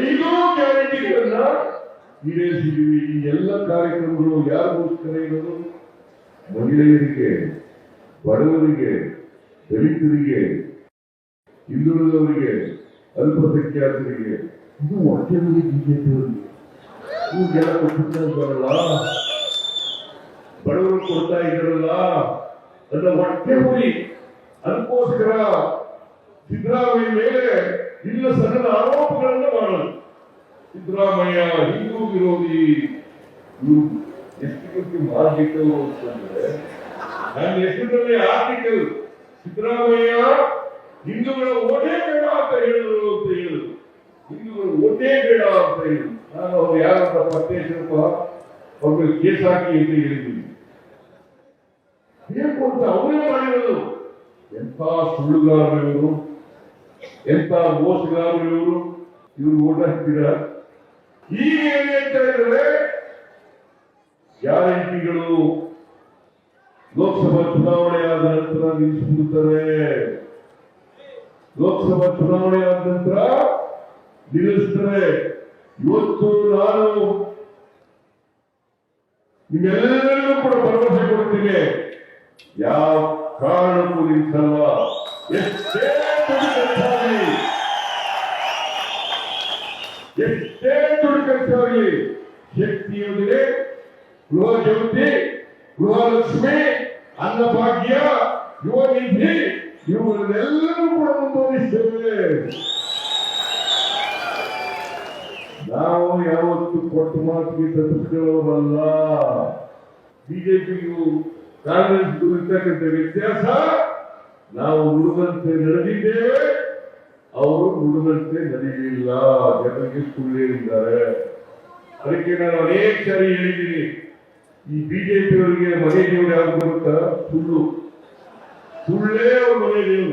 ಐದು ಗ್ಯಾರಂಟಿಗಳನ್ನ ಈಡೇರಿಸಿದ್ದೀವಿ ಈ ಎಲ್ಲ ಕಾರ್ಯಕ್ರಮಗಳು ಯಾರಿಗೋಸ್ಕರ ಇರೋದು? ಮಹಿಳೆಯರಿಗೆ, ಬಡವರಿಗೆ, ದಲಿತರಿಗೆ, ಹಿಂದುಳಿದವರಿಗೆ, ಅಲ್ಪಸಂಖ್ಯಾತರಿಗೆ. ಇದು ಒಟ್ಟಿನಲ್ಲಿ ಬಿಜೆಪಿಯವರಿಗೆ ಇವ್ರಿಗೆಲ್ಲ ಕೊಡ್ತಾ ಇದ್ದಾರಲ್ಲ ಬಡವರು ಕೊಡ್ತಾ ಇದ್ದಾರಲ್ಲ. ಅದನ್ನ ಹೊಟ್ಟೆ ಹುಡಿ ಅದಕ್ಕೋಸ್ಕರ ಸಿದ್ದರಾಮಯ್ಯ ಮೇಲೆ ಇಲ್ಲ ಸಣ್ಣ ಆರೋಪಗಳನ್ನು ಮಾಡೋದು. ಸಿದ್ದರಾಮಯ್ಯ ಹಿಂದೂ ವಿರೋಧಿ ಎಷ್ಟು ಬಗ್ಗೆ ಮಾರ್ಗಿಟ್ಟವರು ಅಂತಂದ್ರೆ ನನ್ನ ಹೆಸರಿನಲ್ಲಿ ಆರ್ಟಿಕಲ್, ಸಿದ್ದರಾಮಯ್ಯ ಹಿಂದೂಗಳ ಓಟೇ ಬೇಡ ಅಂತ ಹೇಳಿದ್ರು ಅಂತ ಹೇಳಿದ್ರು. ಹಿಂದೂಗಳ ಓಟೇ ಬೇಡ ಅಂತ ಹೇಳಿದ್ರು. ನಾನು ಅವ್ರು ಯಾರಂತ ಪತ್ತೆ ಅವ್ರಿಗೆ ಕೇಸ್ ಹಾಕಿ ಅಂತ ಹೇಳಿದ್ದೀನಿ. ಅವರೇ ಮಾಡಿರೋದು. ಎಂತ ಸುಳ್ಳುಗಾರರು ಎಂತ ಮೋಸಗಾರರು ಇವರು ಇವ್ರು ಓಟ ಹಾಕ್ತೀರಾ ಈಗ ಅಂತ ಹೇಳಿದ್ರೆ, ಗ್ಯಾರಂಟಿಗಳು ಲೋಕಸಭಾ ಚುನಾವಣೆ ಆದ ನಂತರ ನಿಲ್ಲಿಸುತ್ತಾರೆ ಲೋಕಸಭಾ ಚುನಾವಣೆ ಆದ ನಂತರ ನಿಲ್ಲಿಸ್ತಾರೆ. ಇವತ್ತು ನಾನು ನಿಮ್ಮೆಲ್ಲರಿಗೂ ಕೂಡ ಭರವಸೆ ಕೊಡ್ತೀನಿ. ಯಾವ ಕಾರಣಕ್ಕೂ ನಿಲ್ಲಿಸಲ್ಲ. ಎಷ್ಟೇ ಎಷ್ಟೇ ದುಡ್ಡು ಖರ್ಚಾಗಲಿ ಶಕ್ತಿ ಯೋಜನೆ ಗೃಹ ಜ್ಯೋತಿ ಗೃಹಲಕ್ಷ್ಮಿ, ಅನ್ನಭಾಗ್ಯ ಯುವ ನಿಧಿ ಇವುಗಳನ್ನೆಲ್ಲರೂ ಕೂಡ ಮುಂದುವರಿಸ್ತೇವೆ ನಾವು ಯಾವತ್ತು ಕೊಟ್ಟು ಮಾತಿಗೆ ತಪ್ಪಿಸಿಕೊಳ್ಳೋರಲ್ಲ ಬಿಜೆಪಿಗೂ ಕಾಂಗ್ರೆಸ್ ಇರ್ತಕ್ಕಂಥ ವ್ಯತ್ಯಾಸ, ನಾವು ಉಳುವಂತೆ ನಡೆದಿದ್ದೇವೆ. ಅವರು ಉಳಿದಂತೆ ನಡೆಯಲಿಲ್ಲ ಜನರಿಗೆ ಸುಳ್ಳು ಇದ್ದಾರೆ ಅದಕ್ಕೆ ನಾನು ಅನೇಕ ಸಾರಿ ಹೇಳಿದ್ದೀನಿ. ಈ ಬಿಜೆಪಿಯವರಿಗೆ ಮನೆ ದೇವರು ಯಾರು ಬರುತ್ತಾ? ಸುಳ್ಳು. ಸುಳ್ಳೇ ಅವ್ರ ಮನೆ ದೇವರು